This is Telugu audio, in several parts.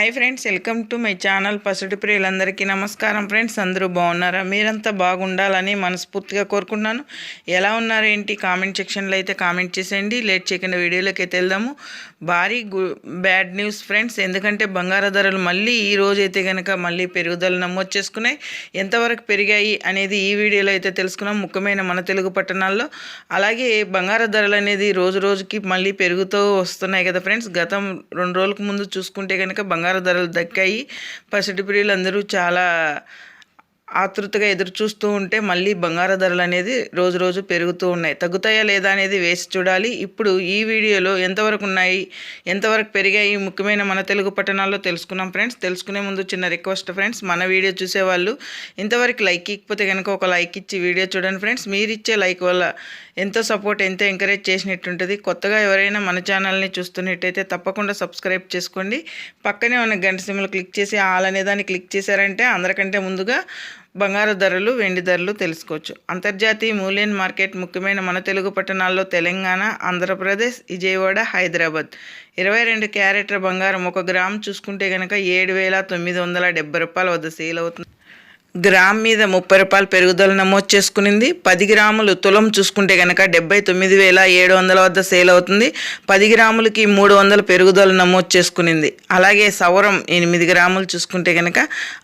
Hi friends welcome to my channel పసుటి ప్రియులందరికీ నమస్కారం ఫ్రెండ్స్. అందరూ బాగున్నారా? మీరంతా బాగుండాలని మనస్ఫూర్తిగా కోరుకుంటున్నాను. ఎలా ఉన్నారు ఏంటి? కామెంట్ సెక్షన్లో అయితే కామెంట్ చేసేయండి. లేట్ చేయకుండా వీడియోలోకి అయితే వెళ్దాము. భారీ బ్యాడ్ న్యూస్ ఫ్రెండ్స్. ఎందుకంటే బంగారు ధరలు మళ్ళీ ఈ రోజు అయితే కనుక మళ్ళీ పెరుగుదల నమోదు చేసుకున్నాయి. ఎంతవరకు పెరిగాయి అనేది ఈ వీడియోలో అయితే తెలుసుకున్నాం. ముఖ్యమైన మన తెలుగు పట్టణాల్లో. అలాగే బంగారు ధరలు అనేది రోజు రోజుకి మళ్ళీ పెరుగుతూ వస్తున్నాయి కదా ఫ్రెండ్స్. గతం రెండు రోజులకు ముందు చూసుకుంటే కనుక బంగారు ధరలు దక్కాయి. పసిడి ప్రియులందరూ చాలా ఆతృతగా ఎదురు చూస్తూ ఉంటే మళ్ళీ బంగారు ధరలు అనేది రోజు రోజు పెరుగుతూ ఉన్నాయి. తగ్గుతాయా లేదా అనేది వేసి చూడాలి. ఇప్పుడు ఈ వీడియోలో ఎంతవరకు ఉన్నాయి ఎంతవరకు పెరిగాయి ముఖ్యమైన మన తెలుగు పట్టణాల్లో తెలుసుకున్నాం ఫ్రెండ్స్. తెలుసుకునే ముందు చిన్న రిక్వెస్ట్ ఫ్రెండ్స్ మన వీడియో చూసేవాళ్ళు ఇంతవరకు లైక్ ఇకపోతే కనుక ఒక లైక్ ఇచ్చి వీడియో చూడండి ఫ్రెండ్స్. మీరు ఇచ్చే లైక్ వల్ల ఎంతో సపోర్ట్ ఎంతో ఎంకరేజ్ చేసినట్టుంటుంది. కొత్తగా ఎవరైనా మన ఛానల్ని చూస్తున్నట్టయితే తప్పకుండా సబ్స్క్రైబ్ చేసుకోండి. పక్కనే ఉన్న గంట సిమ్లు క్లిక్ చేసి ఆల్ అనే దాన్ని క్లిక్ చేశారంటే అందరికంటే ముందుగా బంగారు ధరలు వెండి ధరలు తెలుసుకోవచ్చు. అంతర్జాతీయ మూల్యం మార్కెట్ ముఖ్యమైన మన తెలుగు పట్టణాల్లో తెలంగాణ ఆంధ్రప్రదేశ్ విజయవాడ హైదరాబాద్. ఇరవై రెండు క్యారెట్ల బంగారం ఒక గ్రామ్ చూసుకుంటే కనుక ఏడు వేల తొమ్మిది వందల డెబ్బై రూపాయల వద్ద సేల్ అవుతుంది. గ్రామ్ మీద ముప్పై రూపాయలు పెరుగుదల నమోదు చేసుకునింది. పది గ్రాములు తులం చూసుకుంటే కనుక డెబ్బై తొమ్మిది వేల ఏడు వందల వద్ద సేల్ అవుతుంది. పది గ్రాములకి మూడు వందల పెరుగుదల నమోదు చేసుకునింది. అలాగే సవరం ఎనిమిది గ్రాములు చూసుకుంటే కనుక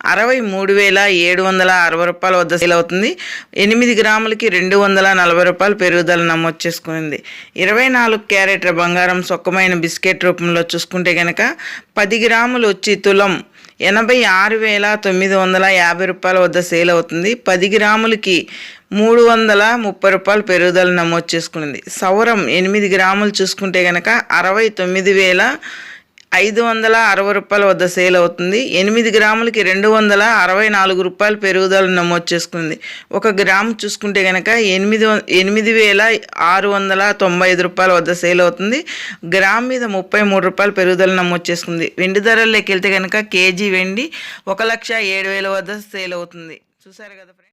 అరవై మూడు వేల ఏడు వందల అరవై రూపాయల వద్ద సేల్ అవుతుంది. ఎనిమిది గ్రాములకి రెండు వందల నలభై రూపాయలు పెరుగుదల నమోదు చేసుకునింది. ఇరవై నాలుగు క్యారెట్ల బంగారం సొక్కమైన బిస్కెట్ రూపంలో చూసుకుంటే కనుక పది గ్రాములు వచ్చి తులం ఎనభై ఆరు వేల తొమ్మిది వందల యాభై రూపాయల వద్ద సేల్ అవుతుంది. పది గ్రాములకి మూడు వందల ముప్పై రూపాయలు పెరుగుదల నమోదు చేసుకున్నది సౌరం ఎనిమిది గ్రాములు చూసుకుంటే కనుక అరవై తొమ్మిది వేల ఐదు వందల అరవై రూపాయల వద్ద సేల్ అవుతుంది. ఎనిమిది గ్రాములకి రెండు వందల అరవై నాలుగు రూపాయలు పెరుగుదల నమోదు చేసుకుంది. ఒక గ్రాము చూసుకుంటే కనుక ఎనిమిది వం- ఎనిమిది వేల ఆరు వందల తొంభై ఐదు రూపాయల వద్ద సేల్ అవుతుంది. గ్రామ్ మీద ముప్పై మూడు రూపాయలు పెరుగుదల నమోదు చేసుకుంది. వెండి ధరల్లోకి వెళ్తే కనుక కేజీ వెండి ఒక లక్ష ఏడు వేల వద్ద సేల్ అవుతుంది. చూసారు కదా ఫ్రెండ్స్?